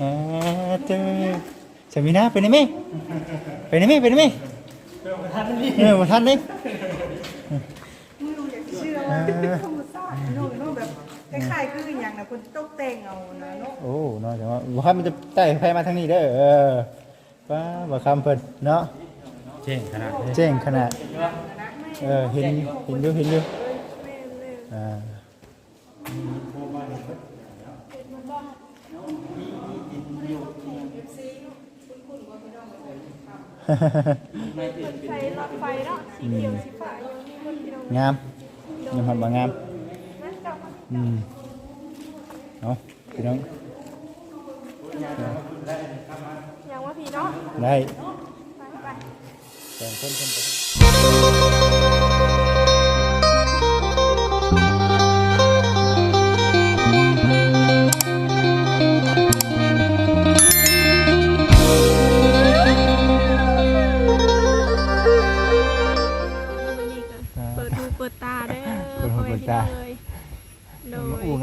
อ่าเจอสามีนาเป็นไงไหมเป็นไงไหมเป็นไงไหมเออมาทันนี่ไม่รู้อยากเชื่อว่าธรรมชาติเนาะเนาะแบบคล้ายๆคืออย่างนะคนตกแต่งเอานะเนาะโอ้เนาะแต่ว่าบ่คันมันจะไต่ไฟมาทางนี้เด้อเออว้าบ่คำเพิ่นเนาะเจ๊งขนาดนี้เจ๋งขนาดเออเห็นเห็นอยู่เห็นอยู่อ่า ไฟหลอดไฟเนาะสีเขียวสีฟ้าอยู่นี่คนพี่น้องงามยังหอมบ่งามนั่นเจ้ามาอืมเอาพี่น้องอย่างว่าพี่เนาะได้ไปไปแต่งคนคนไป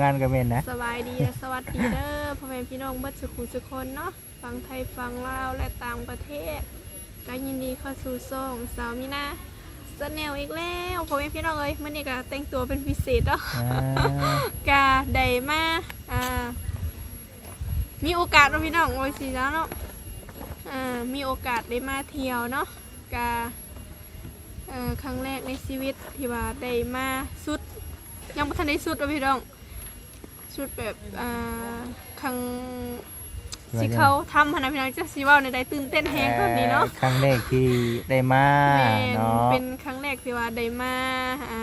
านกับเมนนะ สบายดีและสวัสดีเด้อพ่อแม่พี่น้องเบิดสุขุสุคนเนาะฟังไทยฟังลาวและต่างประเทศก็ยินดีเข้าสู่ช่องสาวมีนาสแนลอีกแล้วพ่อแม่พี่น้องเอ้ยมื่อนี้ก็แต่งตัวเป็นพิเศษเนาะอ่ากาได้มาอ่ามีโอกาสเนาะพี่น้องโอ้ยสิแล้วเนาะอ่ามีโอกาสได้มาเที่ยวเนาะกาเอ่อครั้งแรกในชีวิตที่ว่าได้มาสุด ยังไม่ทันได้สุดเลยพี่น้อง สุดแบบอ่าครั้งที่เขาทำพนักพี่น้องจะซีว่าในใดตื่นเต้นแฮงตอนนี้เนาะครั้งแรกที่ได้มาแม่นเนาะเป็นครั้งแรกที่ว่าได้มาอ่า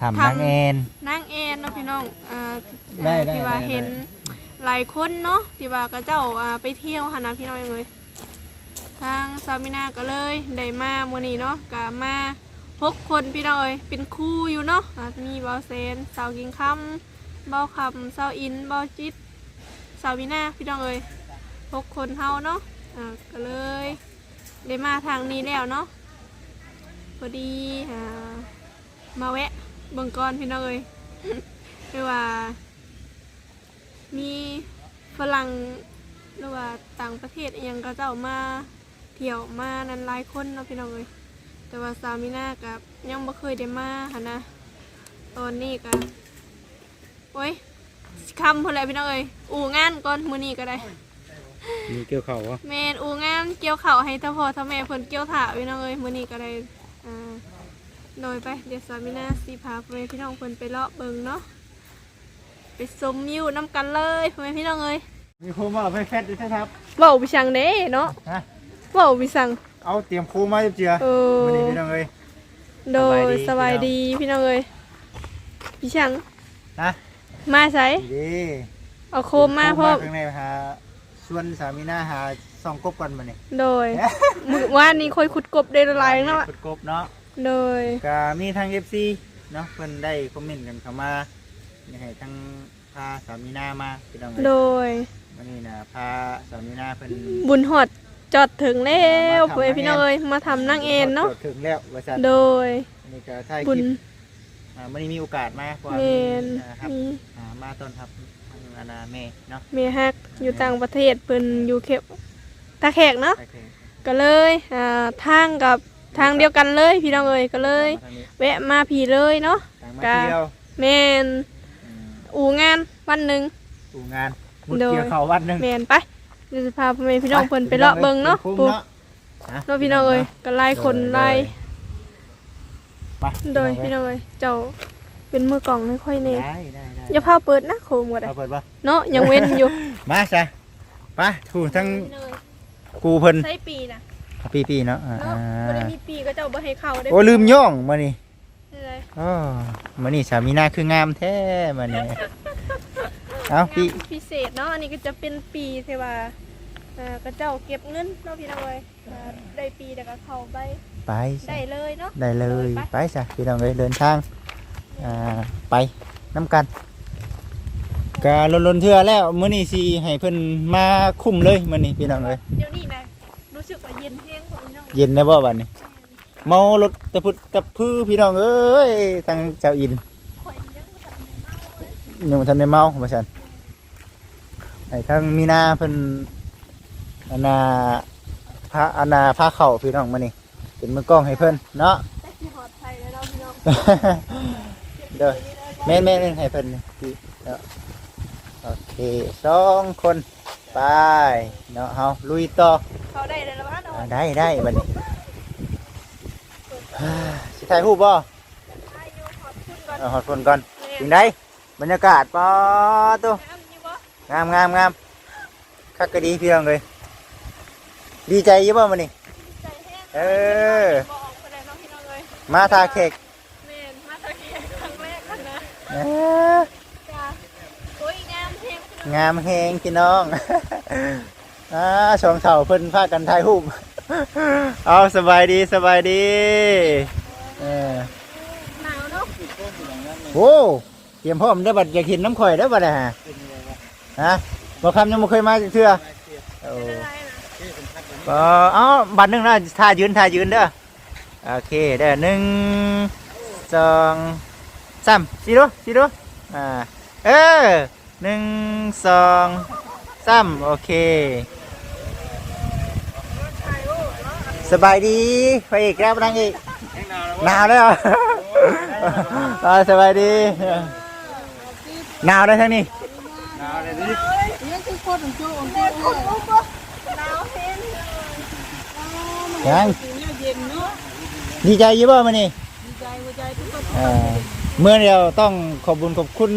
ทำนางแอน นางแอนเนาะพี่น้องอ่าได้ได้ที่ว่าได้ เห็นหลายคนเนาะที่ว่าก็เจ้าอ่าไปเที่ยวหานะพี่น้องเลยทางซามินาก็เลยได้มามื้อนี้เนาะก็มาหกคนพี่น้องเอ้ยเป็นคู่อยู่เนาะอ่ามีเบาเซนสาวกิงคำ เบาคำสาอินเบาจิตสาวมินาพี่น้องเอ้ยหกคนเฮาเนาะอ่าก็เลยได้มาทางนี้แล้วเนาะพอดีอ่ามาแวะเบิ่งก่อนพี่น้องเอ้ยคือว่า มีฝรั่งหรือว่าต่างประเทศอยังก็เจ้ามาเที่ยวมานั้นหลายคนเนาะพี่น้องเอ้ยแต่ว่าสามีนากับยังบ่เคยได้มาหนนะตอนนี้ก็ โอ้ยคำพอแหล้วพี่น้องเอ้ยอู่งานก่อนมื้อนี้ก็ได้มีเกี่ยวเข่าวะแม่นอู่งานเกี่ยวข้าวให้ท่าพ่อท่าแม่เพิ่นเกี่ยวถ่าพี่น้องเอ้ยมื้อนี้ก็ได้อ่าโดยไปเดี๋ยวสามีนาสิพาพ่อแม่พี่น้องเพิ่นไปเลาะเบิ่งเนาะไปชมวิวน้ำกันเลยพ่อแม่พี่น้องเอ้ยมีโคมมาไฟแฟดด้วยใช่ครับเว้าไปสั่งเด้เนาะฮะเว้าไปสั่งเอาเตรียมโคมมาเจียเออวันนี้พี่น้องเอ้ยโดยสสบาบายยดีดีพี่น้องเอ้ยพี่ช่างนะ มาใส่ดี เอาโคมมาพร้อมข้างในหาส่วนสามีหน้าหาซองกบก่อนมาเนี่ยโดยมื้อวานนี้ค่อยขุดกบได้ละลายเนาะขุดกบเนาะโดยก็มีทาง FC เนาะเพิ่นได้คอมเมนต์กันเข้ามาอยากให้ทางพาสามีหน้ามาพี่น้องโดเอ้ยยวันนี้นะพาสามีหน้าเพิ่นบุญหอดจอดถึงแล้วมาทำพ่อแม่พี่น้องเอ้ยมาทำนั่งเอ็นเนาะจดถึงแล้วว่าซั่นโดยอันนี้ก็ถ่ายคบุญลิป อ่าวันนี้มีโอกาสมาเพราะว่าเมมีนนะครับมีอ่ามาต้อนรับทางอาณาแม่เนาะเมียฮักอยู่ต่างประเทศเพิ่นอยู่เขตตาแขกเนาะโอเคก็เลยอ่าทางกับทางเดียวกันเลยพี่น้องเอ้ยก็เลยมาทางนี้แวะมาผีเลยเนาะ ทางมาก็เที่ยวแมนอืมอู่งานวันหนึ่งสู่งานมุดโดยเกี่ยวเขาวัดหนึงแมนไปเดี๋ยวจะพาพ่อแม่พี่น้องเพิ่นไปเลาะเบิ่งเนาะคุ้มปุ๊บเนาะะเนาะพี่น้องเอ้ยก็ไล่คนไล่ ไปโดยพี่น้องเอ้ยเจ้าเป็นมือกล่องให้ค่อยเน่ได้ได้ได้อย่าพาเปิดนะโคมก็ได้เอาเปิดปะเนาะยังเว้นอยู่มาจ้ะไปถูทั้งกูเพิ่นใช้ปีนะปีปีๆเนาะอ่าเนาะบ่ได้มีปีก็เจ้าบ่ให้เข้าได้โอ้ลืมย่องมานี่ได้เลยอ๋อมานี่สามีหน้าคืองามแท้มานี่เอาปีงานพิเศษเนาะอันนี้ก็จะเป็นปีที่ว่าอ่าก็เจ้าเก็บเงินเนาะพี่น้องเอ้ยอ่าได้ปีแล้วก็เข้าไป ไปได้เลยเนาะ ได้เลยไป ไปจ้ะพี่น้องเลยเดินทางอ่าไปน้ำกันกาลนลนๆเทื่อแล้วมื้อนี้สิให้เพิ่นมาคุ้มเลยมื้อนี้พี่น้องเลยเดี๋ยวนี้นะรู้สึกว่าเย็นแห้งกว่าพี่น้องเย็นได้บ่บัดนี้ เมารถตะพุดตะพื้อพี่น้องเอ้ยทางเจ้าอินข่อยยังบ่ทันได้เมาเลยยังบ่ทันได้เมาว่าซั่นไปให้ทั้งมีนาเพิ่นอันนาพระอันนาพาเข่าพี่น้องมานี่ เป็นมือกล้องให้เพิ่นเนาะ แต่ที่หอดไทยแล้วเราพี่น้องเด้อแม่นแม่นให้เพิ่นนี่พี่เนาะโอเคสองคนไปเนาะเฮาลุยต่อเขาได้เลยแล้วบ้านเนาะอ่าได้ได้บัดนี้ฮ่าสิถ่ายรูปบ่อายุขอบคุณก่อนเอาฮอดคนก่อนถึงได้บรรยากาศปอตัวน้ำนี่บ่งามงามงามคักก็ดีพี่น้องเลยดีใจอยี่บ่มื้อนี้ใจแห้ง เออบ่ออกไปเลยเนาะพี่น้องเลยมาทาเค้กแม่นมาตะเคียนครั้งแรกกันนะเอ้อจ้าโอ้ยงามเพลงพี่น้องงามแฮงพี่น้อง อ่าสองเถ่าเพิ่นพากันถ่ายรูปเอาสบายดีสบายดีเออหนาวเนาะโอ้เตรียมพร้อมได้อบัดอยากเห็นน้ำข่อยได้อบัดน่ะฮะฮะบ่คำยังบ่เคยมาจักเทื่อโอ้เป็นไรนะ เออเอาบัตรหนึ่งนะท่ายืนท่ายืนเด้อโอเคเด้อหนึ่งสองสามสี่ดูสี่ดูอ่าเออหนึ่งสองสามโอเค สบายดีไปอีกแล้วนั่งอีกหนาวแล้วอ่าสบายดีหนาวได้ทั้งนี้หนาวเลยดิ ยังคือคนของจูของจู หนาวเพลง ยังเนี่ยเย็นเนาะดีใจอยี่บ่มานี่ดีใจหัวใจทุกคนเอ่อเมื่อเดียวต้องขอบคุญขอบคุณ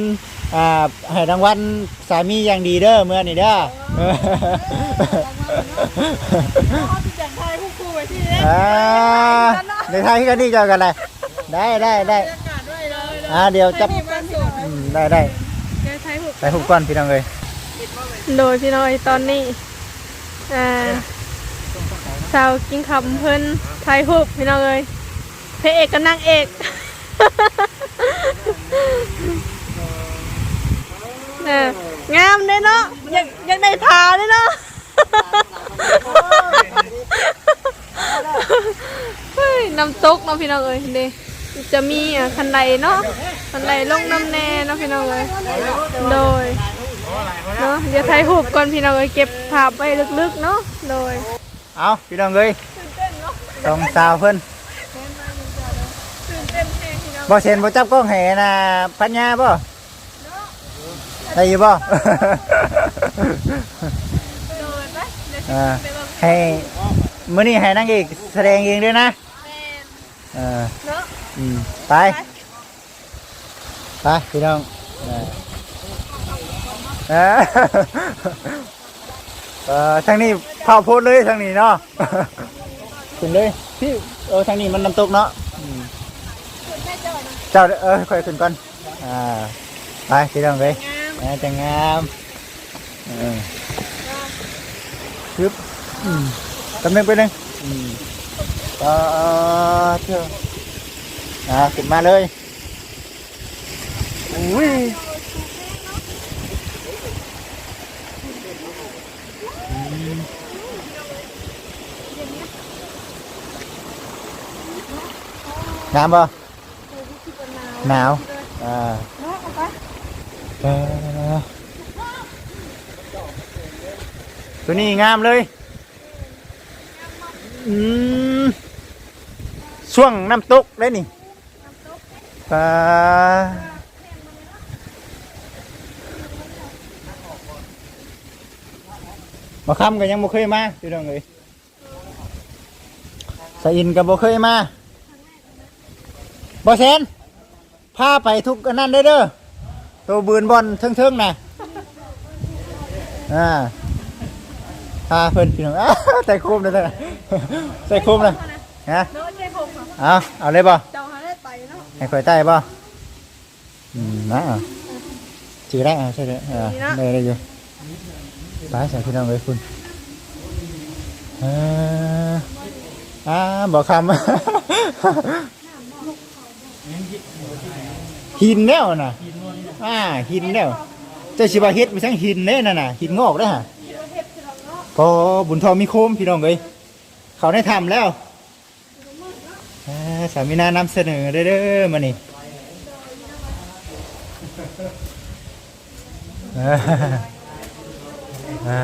อ่าให้รางวัลสามีอย่างดีเด้อเมื่อนี่เด้อเขาที่จังไทยคู่คู่ไว้ที่เล็กอ่าในไทยกันดีเจอกันเลยได้ได้ได้อากาศด้วยเลยอ่าเดี๋ยวจับมีความสุขอืมได้ได้เดี๋ยวใช้หุบไปหุบก่อนพี่น้องเลยโดยพี่น้อยตอนนี้อ่า สาวกินคำเพิ่นไทยหุบพี่น้องเลยพระเอกกับนางเอกน่งามเลยเนาะยังยังได้ทาเลยเนาะเฮ้ยน้ำตกเนาะพี่น้องเอ้ยเดจะมีอะคันไดเนาะคันไดลงน้ำแน่เนาะพี่น้องเอ้ยโดยเนาะเดี๋ยวถ่ายรูปก่อนพี่น้องเอ้ยเก็บภาพไว้ลึกๆเนาะโดย เอาพี่น้องเลยตื่นเต้นเนาะสองสาวเพิ่นตื่นเต้นแฮงพี่น้องบ่เชนบ่จับกล้องให้นะพัญญาบ่ได้อยู่บ่โดยไปเดี๋ยวสิอ่าไปเบิ่งให้มื้อนี้ให้นางเอกแสดงเองด้วยนะแม่นเออเนาะอืมไปไปพี่น้องเออเออ เออทางนี้เผาโพดเลยทางนี้เนาะ ขึ้นเลยพี่เออทางนี้มันน้ำตกเนาะอืมคุณแม่จอดนะเจ้าเออค่อยขึ้นก่อนอ่าไปพี่น้องเลยงามแหม่จะงามเออปึ๊บอืมกำลังไปหนึ่งอืมเออเชื่ออ่าขึ้นมาเลยอุ้ย งามป่ะหนาวอ่าเนาะเอาไปเออตัวนี้งามเลยอืมช่วงน้ำตกได้นี่ปลามาคำก็ยังบ่เคยมาพี่น้องเลยสะอินก็บ่เคยมา บ่เซนพาไปทุกอันนั้นเด้อเด้อตัวบืนบอลเทิงๆนะอ่าพาเพิ่นพี่น้องอ้าวใส่โคมเลยนะใส่โคมเลยฮะเนาะใจผมค่ะเอาเอาเลยบ่เจ้าหาได้ไปเนาะให้ข่อยใต้บ่อืมนะเอาจือได้เอาใช่เลยอ่าได้ได้อยู่ไปใส่พี่น้องเลยคุณอ่าอ่าบอกคำ หินแล้วน่ะอ่าหินแล้วเจะชิบาเฮ็ดไปทั้งหินเลยน่ะน่ะหินงอกได้อฮะพอบุญทองมีโคมพี่น้องเลยเขาได้ทำแล้วอ่าสามีนานำเสนอเด้อเด้อมานี่อ่าอ่า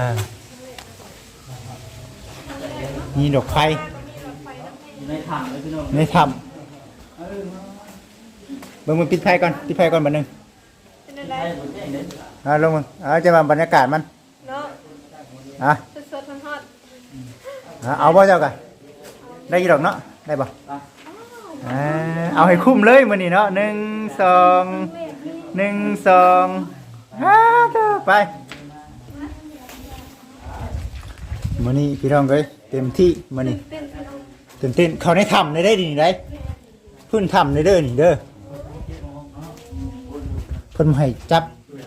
มีดอกไฟในถังเลยพี่น้องในถ้ำ เบิ่งมันปิดไฟก่อนปิดไฟก่อนบัดหนึงเป็นอะไรอ่าลงมึงอ่าจะมาบรรยากาศมันเนาะอะสดๆฮอดอะเอาบ่เจ้ากันได้กี่ดอกเนาะได้บ่อ่าเอาให้คุ้มเลยมื้อนี้เนาะหนึ่งสองหนึ่งสองฮ่าเด้อไปมื้อนี้พี่น้องเอ้ยเต็มที่มื้อนี้เต้นพี่น้องตื่นเต้นเขาได้ทำได้ได้ดีได้เพิ่นทำได้เด้อนี่เด้อ เพิ่นให้จับ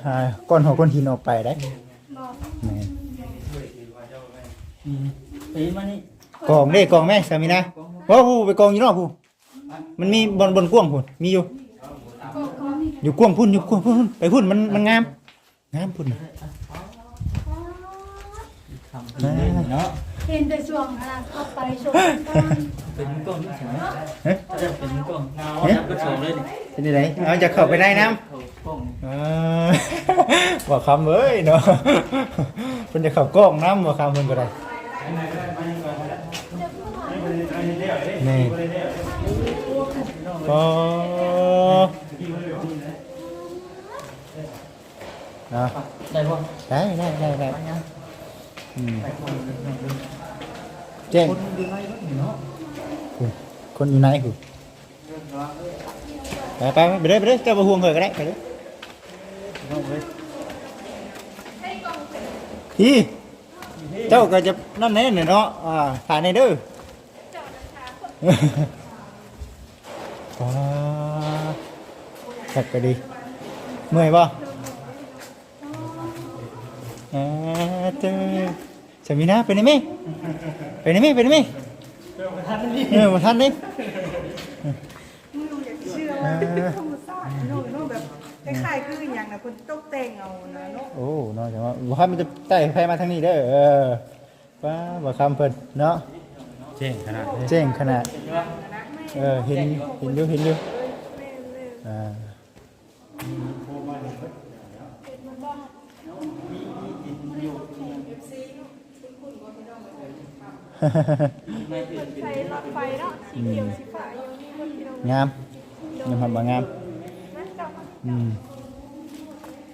อ่าก้อนหัวก้อนหินออกไปได้แม่นตีมานี่กองเด้กองแม่สามีนะว้าวผู้ไปกองอยู่นอกผู้มันมีบนบนกว้างพุ่นมีอยู่ อยู่กว้างพุ่นอยู่กว้างพุ่นไปพุ่นมันมันงามงามพุ่นน่ะ ทำดีเลยเนาะ เห็นแต่ช่วงนั้นเข้าไปชมเป็นกล้องที่สวยเฮ้ยจะเป็นกล้องเงาจับกระโถเลยนี่เป็นยังไงเอาจะเข้าไปได้น้ำข่าบอกคำเอ้ยเนาะเพิ่นจะเข้ากล้องน้ำบอกคำเพิ่นก็ได้นี่ก็อะได้ป่ะได้ได้ได้ได้ แจ้ง คนดีไรก็เนาะคนอยู่ไหนคือไปไปไปเด้อไปเด้อเจ้าบ่ห่วงเคยก็ได้ไปเด้อน้องเลยพี่เจ้าก็จะนั่นแน่เนี่ยเนาะอ่าถ่ายในเด้อว้าสักก็ดี เมื่อยป่ะอ่าเจ้า สามีนะเป็นไงไหมเป็นไงไหมเป็นไงไหมเออมาทันดิมึงดูอยากเชื่อว่าธรรมชาติโน่นโน่นแบบคล้ายๆคืออย่างนะคนตกแต่งเอานะเนาะโอ้เนาะจังว่าบ่ครับมันจะไต่ไฟมาทางนี้เด้อเออป้าบ่คำเพิ่นเนาะเจ๋งขนาดนี้เจ๋งขนาดเออเห็นเห็นอยู่เห็นอยู่อ่า ไฟหลอดไฟเนาะสีเขียวสีฟ้าอยู่นี่คนพี่น้องงามงามครับบ่งามนะเจ้าอืม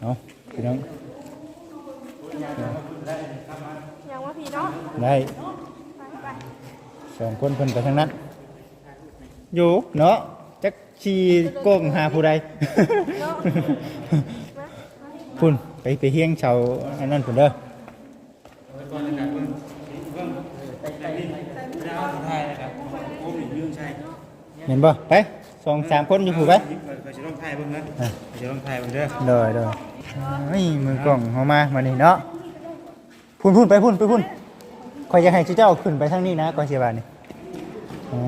เอาพี่น้องอย่างว่าพี่เนาะได้ไปไปสองคนเพิ่นไปทางนั้นอยู่เนาะจักชีโก้งหาผู้ใดพุ่นไปไปเฮียงชาวอันนั้นพุ่นเด้อ ก่อนอากาศเบิ่งเบิ่งใต้ใต้ใต้เอาสุดท้ายนะครับโอ้ยยืมใช่ เห็นบ่ไปสองสามคนอยู่ผู้ไปไปจะต้องถ่ายเบิ่งนะจะต้องถ่ายเบิ่งเด้อเด้อเด้อเฮ้ยมือกล้องเฮามามานี่เนาะพุ่นพุ่นไปพุ่นไปพุ่นข่อยอยากให้เจ้าขึ้นไปทางนี้นะก่อนสิว่านี่อ่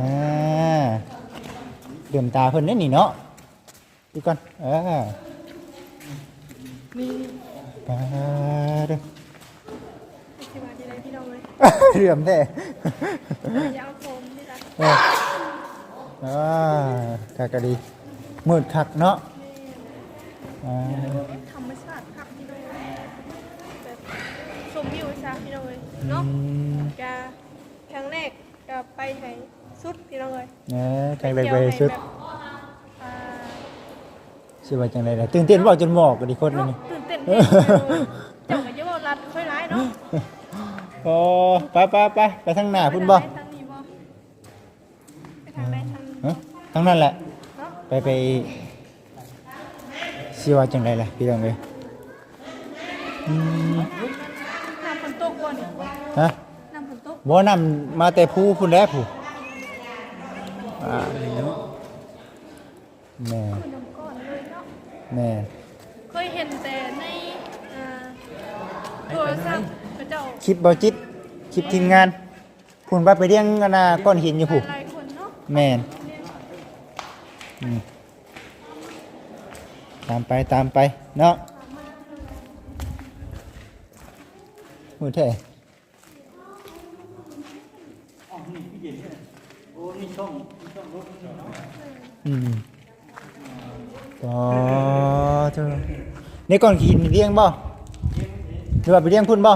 าเดือมตาเพิ่นได้นี่เนาะอีกก่อนเออมีปาเด้อสิบาทที่ไรพี่น้องเลยเรื่อมแท้ อยาวผมนี่ละเอออ่าคักก็ดีมืดคักเนาะอ่าธรรมชาติครับพี่น้องแบบชมวิวซะพี่น้องเลยเนาะอืมจะครั้งแรกจะไปให้สุดพี่น้องเลยเออจังไดไปสุดแบบอ่าสิว่าจังไดล่ะตื่นเต้นบ่จนหมอกก็ดีคนนึงเนาะนี่ตื่นเต้นเองเลยเจ้าก็จะบอกรัดค่อยร้ายเนาะโอ้ไปไปไปไปทางหน้าพุ่นบ่ ไปทางนี้บ่ไปทางใดทางนี้ ฮะ ทางนั้นแหละเนาะไปไปสิว่าจังไดล่ะพี่น้องเอ้ยอืมน้ำฝนตกบ่นี่ฮะน้ำฝนตกบ่นำมาแต่ภูพุ่นแหล้วผู้อ่าแม่ฝนน้ำก้อนเลยเนาะแม่เคยเห็นแต่ในอ่าโทรศัพท์พระเจ้าคลิปบ่จิตคลิปทีมงานพุ่นว่าไปเลี้ยงอันน่ะก้อนหินอยู่ผู้หลายๆคนเนาะ แม่นอืม ตามไปตามไปเนาะมือแท้โอ้นี่ช่องนี่ช่องรถอืมปอเธอนี่ก่อนกินเลี้ยงบ่หรือว่าไปเลี้ยงพุ่นบ่เ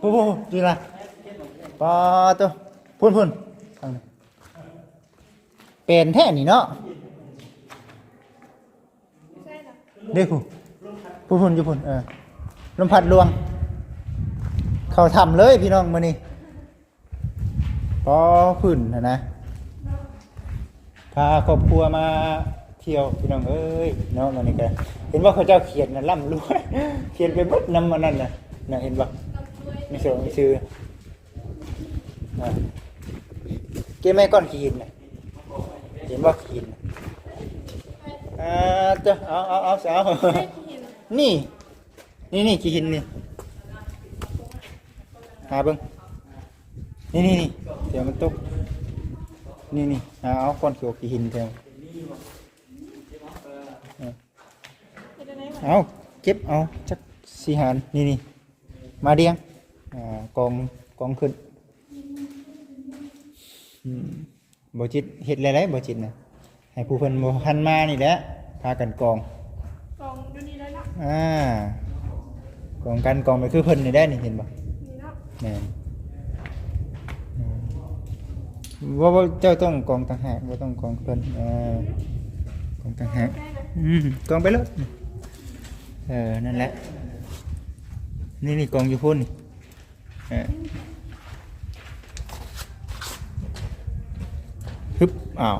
โอ้โหดีละปอตัวพุ่นพุ่นทางนี้เป็นแท่นี่เนาะ เด็กผู้พุ่นพุ่นอยู่พุ่นเออลมพัดลวง เขาทำเลยพี่น้องมานี่ปอพื้นนะนะพาครอบครัวมาเที่ยวพี่น้องเอ้ยเนาะมันนี่กันเห็นว่าเขาเจ้าเขียนนะล่ำรวยเขียนไปหมดน้ำมันนั่นนะนะเห็นปะมีชื่อมีชื่อนะเก็บแม่ก้อนขีนนะเห็นว่าขีนน่ะ อ่าเจ้าเอาเอาเอาเอานี่ นี่นี่ขีนนี่หาเบิ้งนี่นี่นี่เดี๋ยวมันตกนี่นี่เอาเอาก้อนเขียวกี่หินแทนเอาเก็บเอาจักสีหานนี่นี่มาเดียงอ่ากองกองขึ้นบ่จิตเฮ็ดอะไรบ่จิตนะ ให้ผู้เพิ่นบ่ทันมานี่แหละพากันกองกองอยู่นี่แล้วเนาะอ่ากองกันกองไปคือเพิ่นนี่ได้นี่เห็นบ่นี่เนาะแม่นอืมว่าว่าเจ้าต้องกองต่างหากว่าต้องกองเพิ่นอ่ากองต่างหากอืมกองไปแล้วเออนั่นแหละนี่นี่กองอยู่พุ่นนี่เออฮึบอ้าว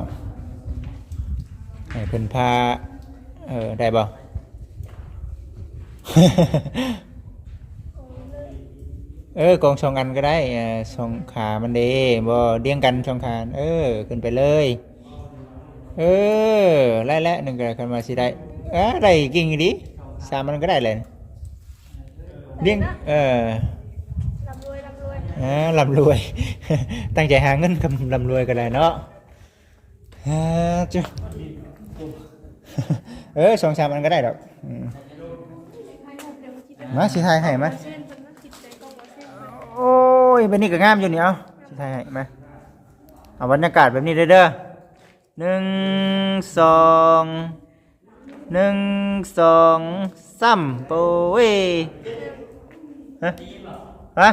ให้เพิ่นพาเออได้บ่ เออกองสองอันก็ได้เออสองขามันเด้บ่เดียงกันสองขาเออขึ้นไปเลย เออไล่แล้วหนึ่งก็ขึ้นมาสิได้เออได้กิ่งดีสามมันก็ได้เลยเดียงเออลำรวยลำรวยเออลำรวย ตั้งใจหาเงินกับลำรวยก็ได้เนาะเออจ้ะ เออสองสามอันก็ได้ดอกอืมมาสิทยให้มาเส้นเป็นนักจิตใจกองว่าเส้นโอ้ยเป็นนี่ก็งามอยู่นี่เอาสิถ่ายให้มาเอาบรรยากาศแบบนี้เด้อเด้อหนึ่งสองหนึ่งสองสามโป้ยฮะฮะ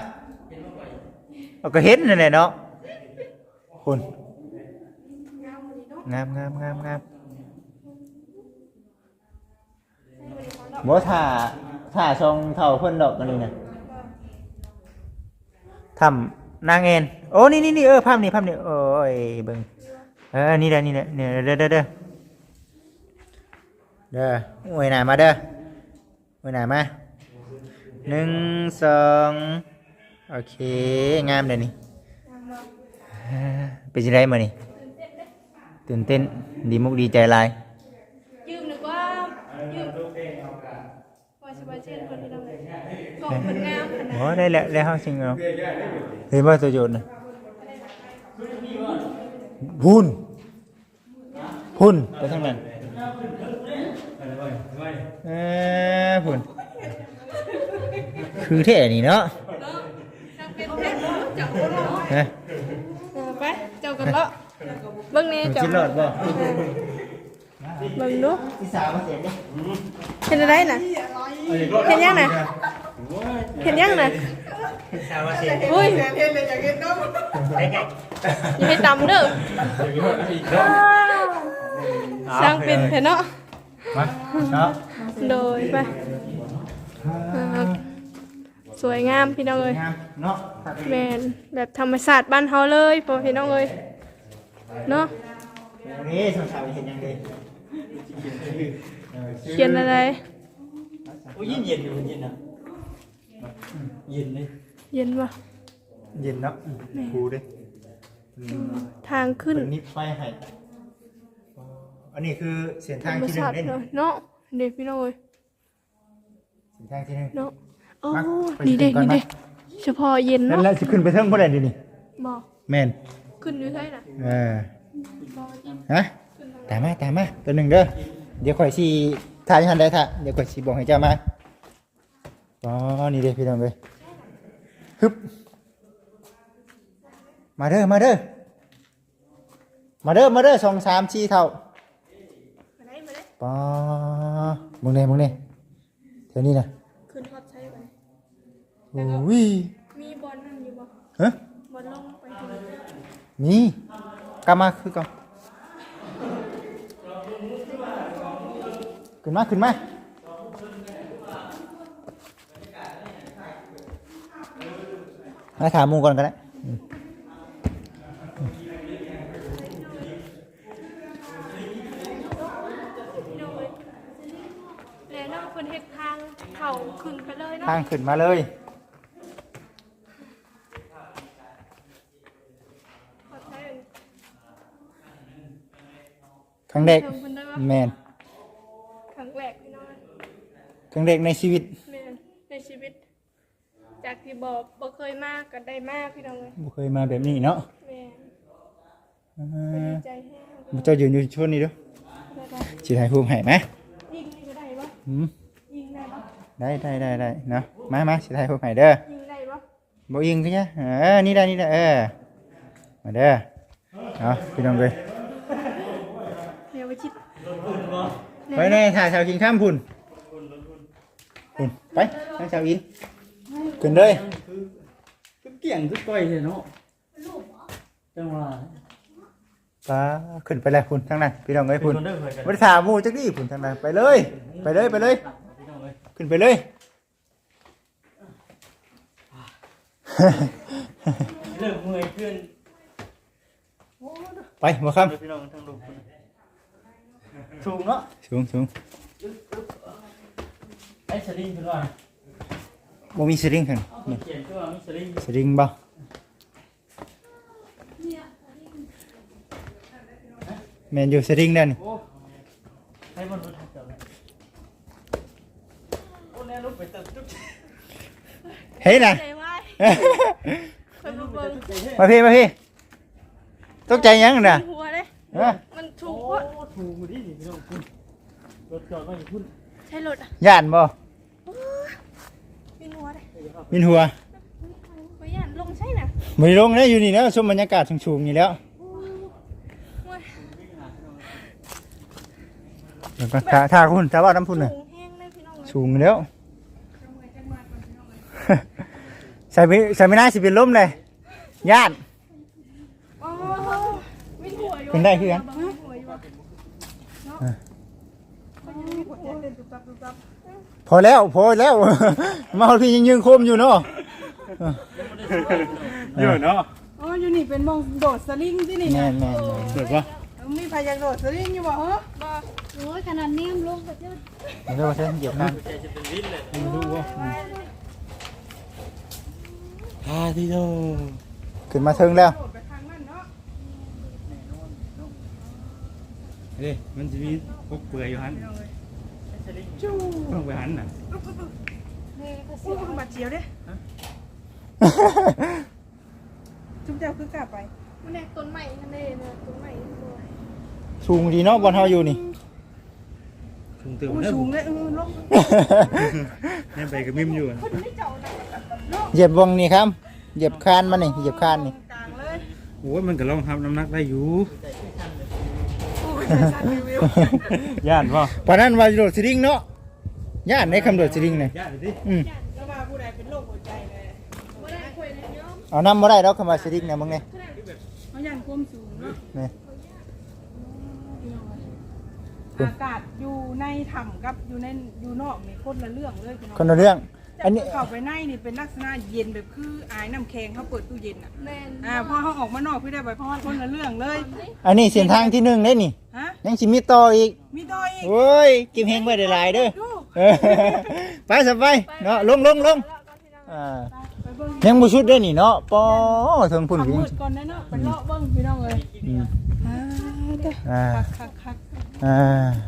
เอาก็เห็นนั่นแหละเนาะคุณงามงามงามงาม บ่ถ่าถ่าทรงเท่าเพิ่นดอกกันนี่นะทำนางเอ็นโอ้นี่นี่นี่เออภาพนี้ภาพนี้โอ้ยเบิ่งเออนี่แหละนี่แหละเนี่ยเด้อเด้อเด้อเด้ออวยหน้ามาเด้ออวยหน้ามาหนึ่งสองโอเคงามเลยนี่อ่าเป็นยังไงมานี่ตื่นเต้นดีมุกดีใจหลายยืมนึกว่ายืม ว่าสิว่าเช่นคนที่ทำอะไรกองมันงามขนาดโอ้ได้แล้วแล้วจริงเหรอเห็นว่าตัวโยนนะพุ่นพุ่นไปทางนั้นเออพุ่นคือเท่นี่เนาะจังเป็นแพทย์จังโคโลฮะเออไปเจ้ากันเลาะเบิ่งนี่มันเจ้าคิดรอดบ่ เบิ่งดู พี่สาวมาเสียดิ เห็นอะไรน่ะเห็นยังน่ะเห็นยังน่ะ พี่สาวมาเสีย อุ้ย เห็นเลยอยากเห็นเนาะ ได้ไง อย่าให้ตำเด้อสร้างเป็นแท้เนาะ มาเนาะ โดยไปเออสวยงามพี่น้องเอ้ย งามเนาะ แมนแบบธรรมศาสตร์บ้านเฮาเลยพอพี่น้องเอ้ยเนาะ วันนี้สาวๆเห็นยังไง เขียนอะไร โอ้ยเย็นเย็นอยู่เย็นนะเย็นเลยเย็นวะเย็นเนาะครูเด้ทางขึ้นเป็นนิบไฟให้อันนี้คือเส้นธรทางรมที่หนึ่ศางสตร์เล่นเนาะเนาะเด็กพี่น้องเอ้ยเส้นทางที่หนึ่งเนาะโอ้มาไปนี่เด็กขึ้นก่อนนี่เด็กมาเฉพาะเย็นนั่นเนาะแหละสิขึ้นไปเทิงบ่ได้ดินี่บอกแม่นขึ้นอยู่ใช่น่ะเออฮะ ตามมาตามมาตัวหนึ่งเด้อเดี๋ยวข่อยสิถ่ายหันได้ท่ะเดี๋ยวข่อยสิบอกให้เจ้ามาอ๋อนี่เด้อพี่น้องเอ้ยฮึบมาเด้อมาเด้อมาเด้อมาเด้อสองสามสี่เท่ามาได้มาได้ปอมึงเนี่ยมึงเนี่ยเท่านี้นะขึ้นฮอดใช่ไหมโอ้ยมีฮะบนลงไปถึงนี่กลับมาคือก่อน ขึ้นมาขึ้นมามาถามหมูก่อนก็ได้อืมแล้วน้องเพิ่นเฮ็ดทางเขาขึ้นไปเลยเนาะทางขึ้นมาเลย ขอใช้ครั้งเด็กเพิ่มเพิ่นได้บ่แมน ครั้งแรกพี่น้อง ครั้งเด็กในชีวิตแม่นในชีวิต จากที่บอกบ่เคยมากก็ได้มากพี่น้องเลยบ่เคยมาแบบนี้เนาะแม่นอ่ก็ดีาใจแฮงเจ้ายืนอยู่ช่วงนี้เด้วยได้ได้สิให้ภูมิให้ไหมยิงนี่ก็ได้บ่อืมยิงได้บ่ได้ได้ได้ได้เนาะมามาสิให้ภูมิให้เด้อ ยิงได้บ่บ่ยิงคือเนี่ยเออ นี่ได้ นี่ได้ เออ มาเด้อ เอาพี่น้องเลยเดี๋ยวไปชิดไปในถ่ายชาวกินข้ามพุ่นพุ่น ไปทางชาวอินขึ้นเลยคือเกี่ยงคือก้อยเลยเนาะจังหวะปลาขึ้นไปเลยพุ่นทางนั้นพี่น้องเอ้ยพุ่นเด้อเพื่อนกันบ่ได้ถามหมู่จักนี่พุ่นทางนั้นไปเลย ไปเลยไปเลยพี่น้องเลย ขึ้นไปเลยเริ่มเมื่อยขึ้นไปบ่ครับพี่น้องทั้งลูกสูงเนาะสูงสูงไอ้สลิงคือว่าบ่มีสลิงคั่นนี่เขียนคือว่ามีสลิงสลิงบ่แม่นอยู่สลิงนั่นนี่โอ้ให้บนรถถักเจ้าเลยโอ้แน่ลูกไปเติมจุ๊บเฮ้ยน่ะ ใจไว้เพิ่นบ่เบิ่งมาพี่มาพี่ตกใจยังน่ะหัวเด้เอ้อมันถูโอ้กว่าถูกดิพี่น้องคุณรถจอดมาอยู่คุณใช้รถอะย่านบ่ มีหัวเด้มินหัวบ่ย่านลงใช่น่ะบ่ได้ลงนะอยู่นี่แล้วชมบรรยากาศสูงๆนี่แล้วโอ้ยเดี๋ยวก่อนถ้าถ้าคุณถ้าว่าน้ำพุ่นน่ะสูงแห้งเลยพี่น้องเลยสูงแล้วใส่ไม่ใส่ไม่น่าสิเป็นลมเลยย่านโอ้มีหัวอยู่เป็นได้คือกันมีหัวอยู่อะหัวใจเต้นตุ๊บตับตุ๊บตับ พอแล้วพอแล้วมาเอาพี่ยังยืนโคมอยู่เนาะเยอะเนาะอ๋ออยู่นี่เป็นมองโดดสลิงที่นี่แม่นะนแม่นเกิดปะเออมีพายากโดดสลิงอยู่บ่เหรอบ่โอ้ยขนาดนี้ลงไปเจ้าแม่นเดี๋ยวมาเส้นเหยียบกันใจจะเป็นลิ้นเลยมาดูว่าพาที่โตขึ้นมาถึงแล้วโดดไปทางนั้นเนาะเฮ้ยมันจะมีพวกเปลือยอยู่หันจู้ต้อง ไปหันน่ะโอ้ยมาเจียวเด้จุ๊บเจ้าคือกลับไปมันแนกต้นใหม่นั่นเองเนี่ยต้นใหม่ตัวสูงดีเนาะบอลเฮาอยู่นี่สูงเติมโอ้ยเด้อสูงเลยเออลงนี่ไปกับมิมอยู่นะเหยียบวงนี่ครับเหยียบคานมันนี่เหยียบคานนี่กลางเลยโอ้ยมันก็ลองทับน้ำหนักได้อยู่โอ้ ยใจสั่นรีวิวย่านป่ะปานนั้นว่าโดดสลิงเนาะย่านในคำโดดสลิงนี่ย่านดิอืมแล้วมาผู้ใดเป็นโรคหัวใจเลยบ่ได้คุยในเยอะเอาน้ำบ่ได้ดอกคำว่าสลิงเนี่ยมึงไงเขายันความสูงเนาะนี่อากาศอยู่ในถ้ำกับอยู่ในอยู่นอกนี่คนละเรื่องเลยพี่น้องคนละเรื่องแต่ อันนี้ เข้าไปในนี่เป็นลักษณะเย็นแบบคืออายน้ำแข็งเขาเปิดตู้เย็นอะแม่นอ่าพอเขาออกมานอกพี่ได้ไปเพราะว่าคนละเรื่องเลยอันนี้เส้นทางที่หนึ่งได้นี่ ฮะยังสิมีต่ออีกมีดอยอีกโอ้ยกิมเฮงไว้ได้หลายเด้อดูเออไปสบายเนาะลงลงลงอ่าไปเบิ้งยังบ่ชุดเด้อนี่เนาะปอถึงพุ่นขับวิ่งมืดก่อนนะเนาะไปเลาะเบิ้งพี่น้องเลยอืมอ่าเด้ออ่าคักคักคักอ่า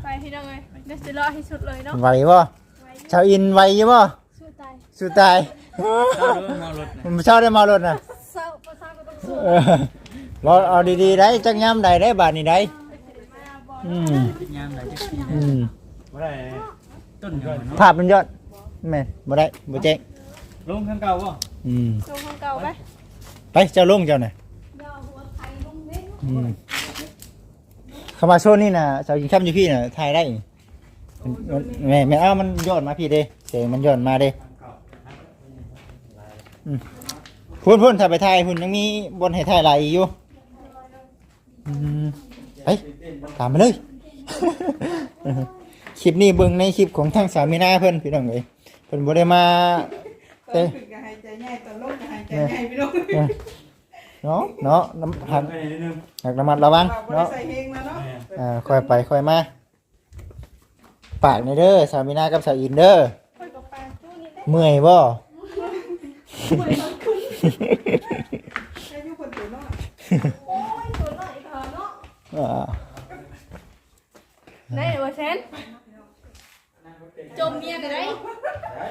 ไปพี่น้องเลยเดี๋ยวสิรอให้สุดเลยเนาะไหวบ่ชาวอินไหวอยู่บ่ สู้ตายสุดตายเช่าเรือมารถนะมันเช่าได้มารถน่ะเศร้าภาษาก็ต้องสู้เออบ่เอาดีๆได้จักยามใดได้บาดนี้ได้อืมยามไหนจะขี่อืมบ่ได้ต้นยอดเนาะภาพมันยอดแม่นบ่ได้บ่แจ้งลงข้างเก่าป่ะอืมลงของเก่าไปไปเจ้าลงเจ้าน่ะยาวหัวไทยลงเว้นอืมเข้ามาโซนนี่น่ะชาวกินข้ามอยู่พี่น่ะถ่ายได้มันแม่แม่เอ้ามันย้อนมาพี่เด้เสียงมันย้อนมาเด้อืม พุ่นพุ่นถ้าไปถ่ายพุ่นยังมีบนให้ถ่ายหลายอีกอยู่อืมไปตามมาเลย คลิปนี้เบิ่งในคลิปของทางสามีนาเพิ่นพี่น้องเอ้ยเพิ่นบ่ได้มาตอนขึ้นก็หายใจง่ายตอนลงก็หายใจง่ายพี่น้องเออเนาะเนาะน้ำหักไปนิดนึงหักระมัดระวังว่าบ่ได้เนาะ ใส่เพลงมาเนาะอ่าค่อยไปค่อยมาปากในเด้อสามีนากับสาวอินเด้อค่อยก็ไปตู้นี้ได้เมื่อยบ่ ให้อยู่คนตัวน้อยโอ้ยตัวน้อยเถอะเนาะอ่าได้บ่เซนจมเมียได้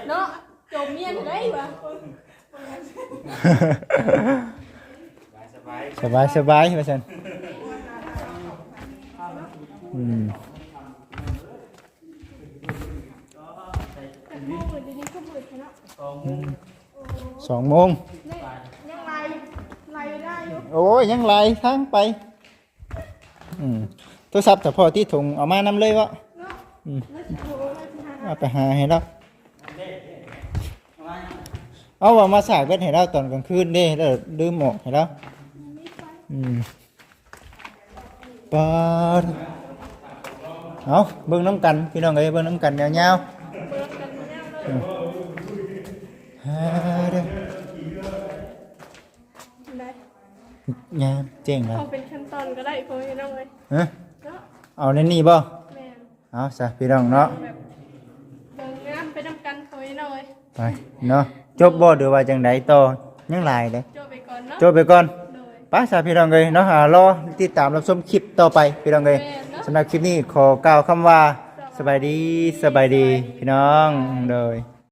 เนาะจมเมียได้บ่สบายสบายสบายว่าซั่นอืมแต่ผู้อื่นดีๆก็มืดเนาะ สองโมงนี่ยังไล่ไล่ได้อยู่โอ้ยยังไหลทางไปอืมโทรศัพท์แต่พอที่ถุงเอามานำเลยวะเนาะอืมแล้วสิโทรมาสิหาเอาไปหาให้เราเอาว่ามาสากเบ็ดให้เราตอนกลางคืนเด้แล้วลืมออกให้เราอืมปาดเอาเบิ่งน้ำกันพี่น้องเอ้ยเบิ่งน้ำกันยาวเปิดกันแนวเลยๆฮาเด้อ ได้ ยามเจ๋งแล้วเอาเป็นขั้นตอนก็ได้พอพี่น้องเลยฮะเนาะเอาในนี่บ่แม่นเอาซะพี่น้องเนาะแบบเบิ่งงามไปนำกันพอพี่น้องเลยไปเนาะจบบ่หรือว่าจังไดต่อยังหลายเด้จบไปก่อนเนาะจบไปก่อนโดย ไป้าสาพี่น้องเลยเนาะอ่ารอติดตามรับชมคลิปต่อไปพี่น้องเลยแม่นเนาะสำหรับคลิปนี้ขอกล่าวคำว่าสบายดีสบายดีพี่น้องโดย